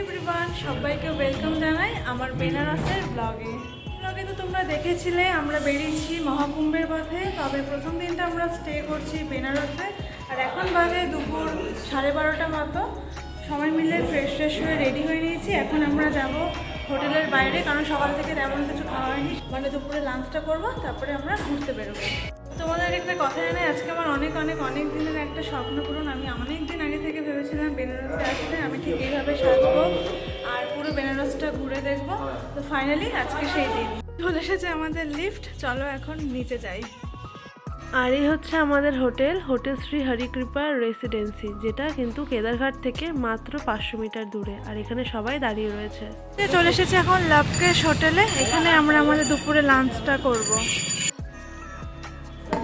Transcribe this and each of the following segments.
Everyone সবাইকে welcome জানাই আমার বেনারসের ব্লগে ব্লগে তো তোমরা দেখেছিলে, আমরা বেরিয়েছি মহাকুম্ভের পথে, তবে প্রথম দিনটা আমরা স্টে করছি বেনারসে। আর এখন বাজে দুপুর সাড়ে বারোটা মতো। সবাই মিলে ফ্রেশ ফ্রেশ হয়ে রেডি হয়ে নিয়েছি। এখন আমরা যাব হোটেলের বাইরে, কারণ সকাল থেকে তেমন কিছু খাওয়া হয়নি। মানে দুপুরে লাঞ্চটা করব, তারপরে আমরা ঘুরতে বেরোবো। একটা কথা জানাই আজকে আমার অনেক অনেক অনেক দিনের একটা স্বপ্ন পূরণ। আমি অনেক দিন আগে থেকে ভেবেছিলাম বেনারসে আসলে আমি ঠিক এইভাবে সাজবো আর পুরো বেনারসটা ঘুরে দেখব। তো ফাইনালি আজকে সেই দিন। চলে এসেছে আমাদের লিফট চলো এখন নিচে যাই। আর এই হচ্ছে আমাদের hotel hotel Shri Harikripa residency যেটা কিন্তু কেদারঘাট থেকে মাত্র পাঁচশো মিটার দূরে, আর এখানে সবাই দাঁড়িয়ে রয়েছে। চলে এসেছে এখন লাভকেশ হোটেলে, এখানে আমরা আমাদের দুপুরে লাঞ্চটা করব।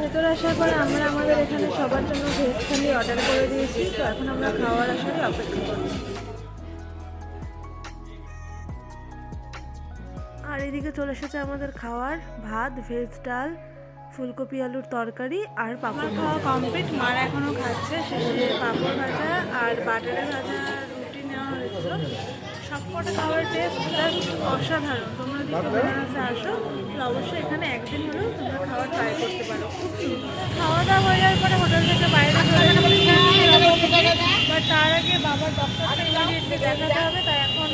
ভেতরে আসার পরে আমরা আমাদের এখানে সবার জন্য ভেজ থালি অর্ডার করে দিয়েছি তো এখন আমরা খাওয়ার আসার অপেক্ষা করছি। আর এদিকে চলে এসেছে আমাদের খাওয়ার ভাত ভেজ ডাল ফুলকপি আলুর তরকারি আর পাপড় খাওয়া কমপ্লিট মার এখনও খাচ্ছে শেষে পাপড় ভাজা আর বাটারের ভাজা রুটি নেওয়া হয়েছিল। সবকটা খাওয়ার টেস্ট অসাধারণ। তোমরা যদি বেনারসে আসো তাহলে অবশ্যই এখানে একদিন হলেও তোমরা খাওয়া ট্রাই করতে পারো। খুব সুন্দর। খাওয়া দাওয়া হয়ে যাওয়ার পরে হোটেল থেকে বাইরে বাট তার আগে বাবার ডক্টরকে দেখাতে হবে। তাই এখন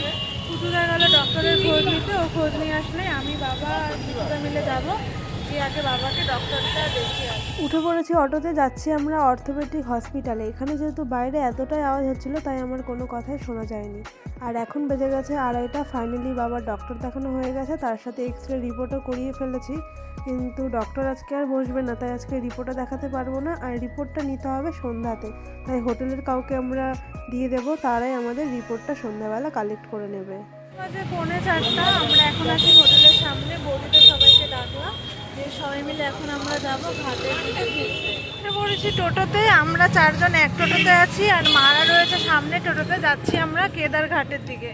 পুজোদা গেল ডক্টরের খোঁজ নিতে। ও খোঁজ নিয়ে আসলে আমি বাবা আর মিলে যাব। গিয়ে আগে বাবাকে ডক্টরটা দেখিয়ে উঠে পড়েছি অটোতে যাচ্ছি আমরা অর্থোপেডিক হসপিটালে এখানে যেহেতু বাইরে এতটাই আওয়াজ হচ্ছিল তাই আমার কোনো কথাই শোনা যায়নি। আর এখন বেজে গেছে আড়াইটা ফাইনালি বাবার ডক্টর দেখানো হয়ে গেছে। তার সাথে এক্স রে রিপোর্টও করিয়ে ফেলেছি। কিন্তু ডক্টর আজকে আর বসবে না তাই আজকে রিপোর্টটা দেখাতে পারব না। আর রিপোর্টটা নিতে হবে সন্ধ্যাতে। তাই হোটেলের কাউকে আমরা দিয়ে দেবো তারাই আমাদের রিপোর্টটা সন্ধ্যাবেলা কালেক্ট করে নেবে। পৌনে চারটা আমরা এখন আছি হোটেলের সামনে। বৌদিদের সবাইকে ডাকলাম। সবাই মিলে এখন আমরা যাব ঘাটের দিকে টোটোতে, আমরা চারজন এক টোটোতে আছি আর মারা রয়েছে সামনে, টোটোতে যাচ্ছি আমরা কেদার ঘাটের দিকে।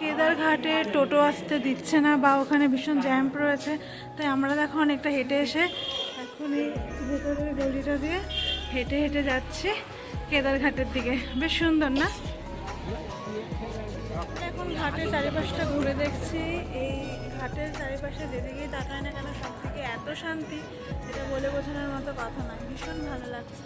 কেদার ঘাটে টোটো আসতে দিচ্ছে না বা ওখানে ভীষণ জ্যাম্প রয়েছে, তাই আমরা দেখো অনেকটা হেঁটে এসে এখন এই ভেতরের গলিটা দিয়ে হেঁটে হেঁটে যাচ্ছি কেদার ঘাটের দিকে। বেশ সুন্দর না? এখন ঘাটের চারিপাশটা ঘুরে দেখছি। এই ঘাটের চারিপাশে যেদিকেই তাকায় না কেন সব থেকে এত শান্তি এটা বলে বোঝানোর মতো কথা নয়। ভীষণ ভালো লাগছে।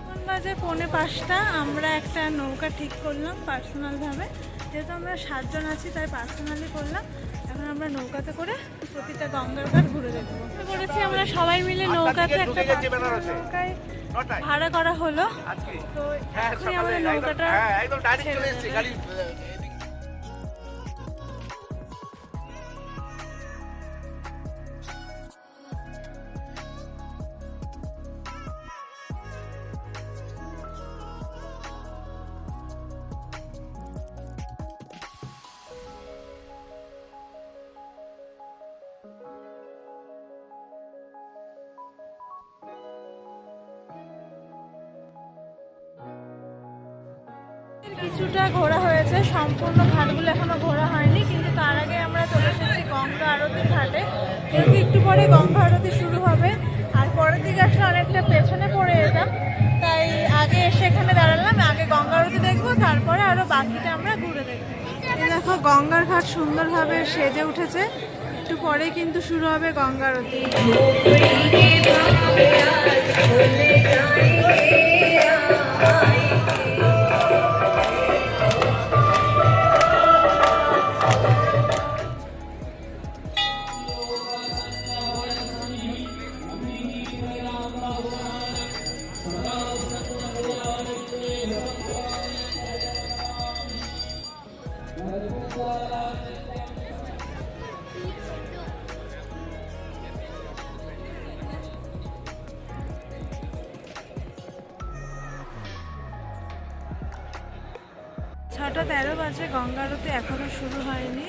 এখন বাজে পৌনে পাঁচটা। আমরা একটা নৌকা ঠিক করলাম পার্সোনালভাবে। যেহেতু আমরা সাতজন আছি তাই পার্সোনালি করলাম। এখন আমরা নৌকাতে করে প্রতিটা গঙ্গার ঘাট ঘুরে দেখব। করেছি আমরা সবাই মিলে নৌকাতে একটা নৌকায় ভাড়া করা হলো। তো এখনই আমাদের নৌকাটা কিছুটা ঘোরা হয়েছে। সম্পূর্ণ ঘাটগুলো এখনও ঘোরা হয়নি কিন্তু তার আগে আমরা চলে এসেছি গঙ্গা আরতি ঘাটে। যেহেতু একটু পরে গঙ্গা আরতি শুরু হবে আর পরের দিকে আসলে অনেকটা পেছনে পড়ে যেতাম। তাই আগে এসে এখানে দাঁড়ালাম আগে গঙ্গা আরতি দেখব তারপরে আরও বাকিটা আমরা ঘুরে দেখব। দেখো গঙ্গার ঘাট সুন্দরভাবে সেজে উঠেছে। একটু পরেই কিন্তু শুরু হবে গঙ্গা আরতি। ছটা তেরো বাজে, গঙ্গা আরতি এখনও শুরু হয়নি।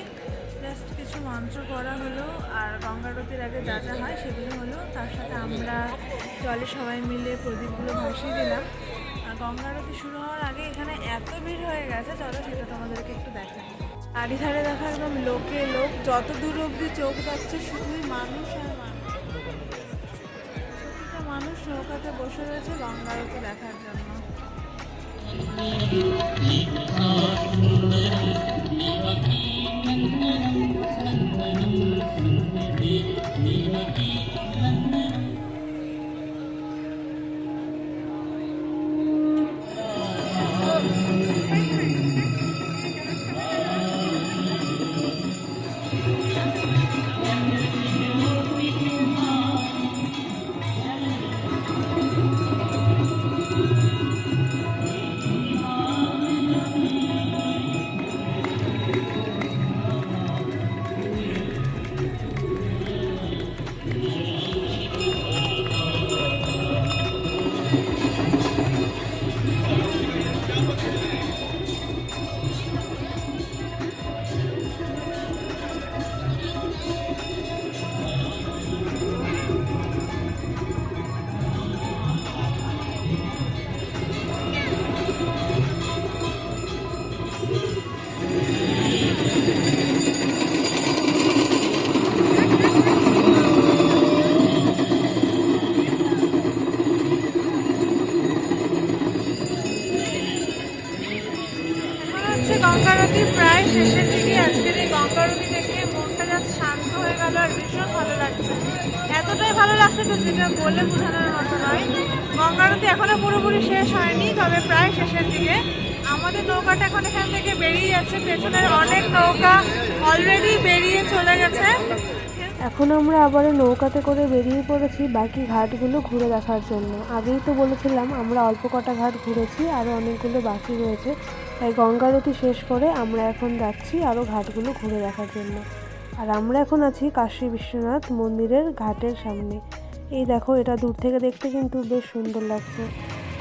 জাস্ট কিছু মন্ত্র করা হলো, আর গঙ্গা আরতির আগে যা যা হয় সেগুলো হলো। তার সাথে আমরা জলে সবাই মিলে প্রদীপগুলো ভাসিয়ে দিলাম। আর গঙ্গা আরতি শুরু হওয়ার আগে এখানে এত ভিড় হয়ে গেছে, চলো সেটা তোমাদেরকে একটু দেখাই। আড়ি ধারে দেখা একদম লোকে লোক, যত দূর অব্দি চোখ যাচ্ছে শুধুই মানুষ আর মানুষ। মানুষ নৌকাতে বসে রয়েছে গঙ্গা আরতি দেখার জন্য। এখন লাগছে। এতটাই ভালো লাগছে যেটা বলে বোঝানোর মতো নয়। গঙ্গারতি এখনও পুরোপুরি শেষ হয়নি, তবে প্রায় শেষের দিকে। আমাদের নৌকাটা এখন এখান থেকে বেরিয়ে যাচ্ছে। পেছনের অনেক নৌকা অলরেডি বেরিয়ে চলে গেছে। এখন আমরা আবারও নৌকাতে করে বেরিয়ে পড়েছি বাকি ঘাটগুলো ঘুরে দেখার জন্য। আগেই তো বলেছিলাম, আমরা অল্প কটা ঘাট ঘুরেছি, আরও অনেকগুলো বাকি রয়েছে। তাই গঙ্গারতি শেষ করে আমরা এখন যাচ্ছি আরও ঘাটগুলো ঘুরে দেখার জন্য। আর আমরা এখন আছি কাশী বিশ্বনাথ মন্দিরের ঘাটের সামনে। এই দেখো, এটা দূর থেকে দেখতে কিন্তু বেশ সুন্দর লাগছে।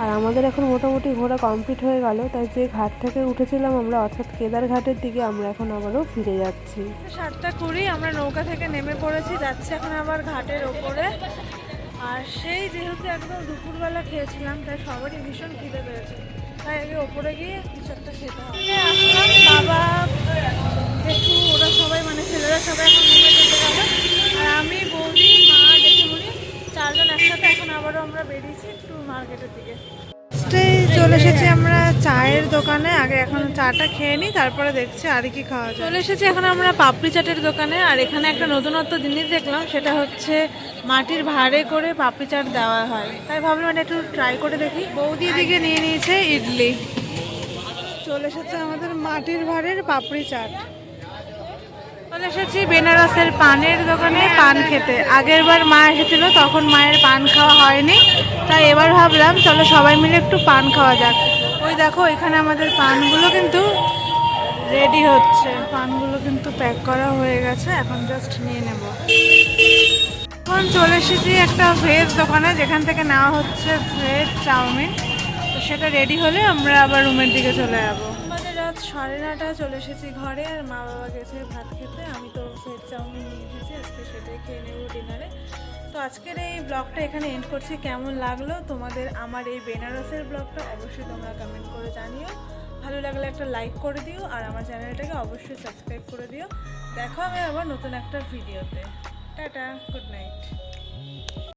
আর আমাদের এখন মোটামুটি ঘোরা কমপ্লিট হয়ে গেল, তাই যে ঘাট থেকে উঠেছিলাম আমরা, অর্থাৎ কেদার ঘাটের দিকে আমরা এখন আবারও ফিরে যাচ্ছি। সাতটা কুড়ি, আমরা নৌকা থেকে নেমে পড়েছি, যাচ্ছি এখন আবার ঘাটের ওপরে। আর সেই যেহেতু একদম দুপুরবেলা খেয়েছিলাম, তাই সবারই ভীষণ খিদে পেয়েছে। তাই আগে ওপরে গিয়ে কিছু একটা খেতে হবে। আসলাম, বাবা, একটু সবাই মানে ছেলেরা সবাই এখন নেমে যেতে গেল। আর আমি বৌদি মা জেঠিমুনি চারজন একসাথে এখন আবারও আমরা বেরিয়েছি একটু মার্কেটের দিকে। চলে এসেছি আমরা চায়ের দোকানে। আগে এখন চাটা খেয়ে নিই তারপরে দেখছি আর কি খাওয়া যায়। চলে এসেছি এখন আমরা পাপড়ি চাটের দোকানে। আর এখানে একটা নতুনত্ব জিনিস দেখলাম সেটা হচ্ছে মাটির ভাঁড়ে করে পাপড়ি চাট দেওয়া হয়। তাই ভাবলাম এটা একটু ট্রাই করে দেখি। বৌদি দিকে নিয়ে নিয়েছে ইডলি। চলে এসেছে আমাদের মাটির ভাঁড়ের পাপড়ি চাট। চলে এসেছি বেনারসের পানের দোকানে পান খেতে। আগের বার মা এসেছিল, তখন মায়ের পান খাওয়া হয়নি। তাই এবার ভাবলাম, চলো সবাই মিলে একটু পান খাওয়া যাক। ওই দেখো, এখানে আমাদের পানগুলো কিন্তু রেডি হচ্ছে। পানগুলো কিন্তু প্যাক করা হয়ে গেছে, এখন জাস্ট নিয়ে নেব। এখন চলে এসেছি একটা ভেজ দোকানে, যেখান থেকে নেওয়া হচ্ছে ভেজ চাউমিন। তো সেটা রেডি হলে আমরা আবার রুমের দিকে চলে যাব। রাত সাড়ে নটা চলে এসেছি ঘরে আর মা বাবা গেছে ভাত খেতে। আমি তো ভেজ চাউমিন নিয়ে এসেছি, আজকে সেটাই খেয়ে নেব ডিনারে। তো আজকের এই ব্লগটা এখানে এন্ড করছি। কেমন লাগল তোমাদের আমার এই বেনারসের ব্লগটা অবশ্যই তোমরা কমেন্ট করে জানিও। ভালো লাগলে একটা লাইক করে দিও আর আমার চ্যানেলটাকে অবশ্যই সাবস্ক্রাইব করে দিও। দেখো আমি আবার নতুন একটা ভিডিওতে টাটা গুড নাইট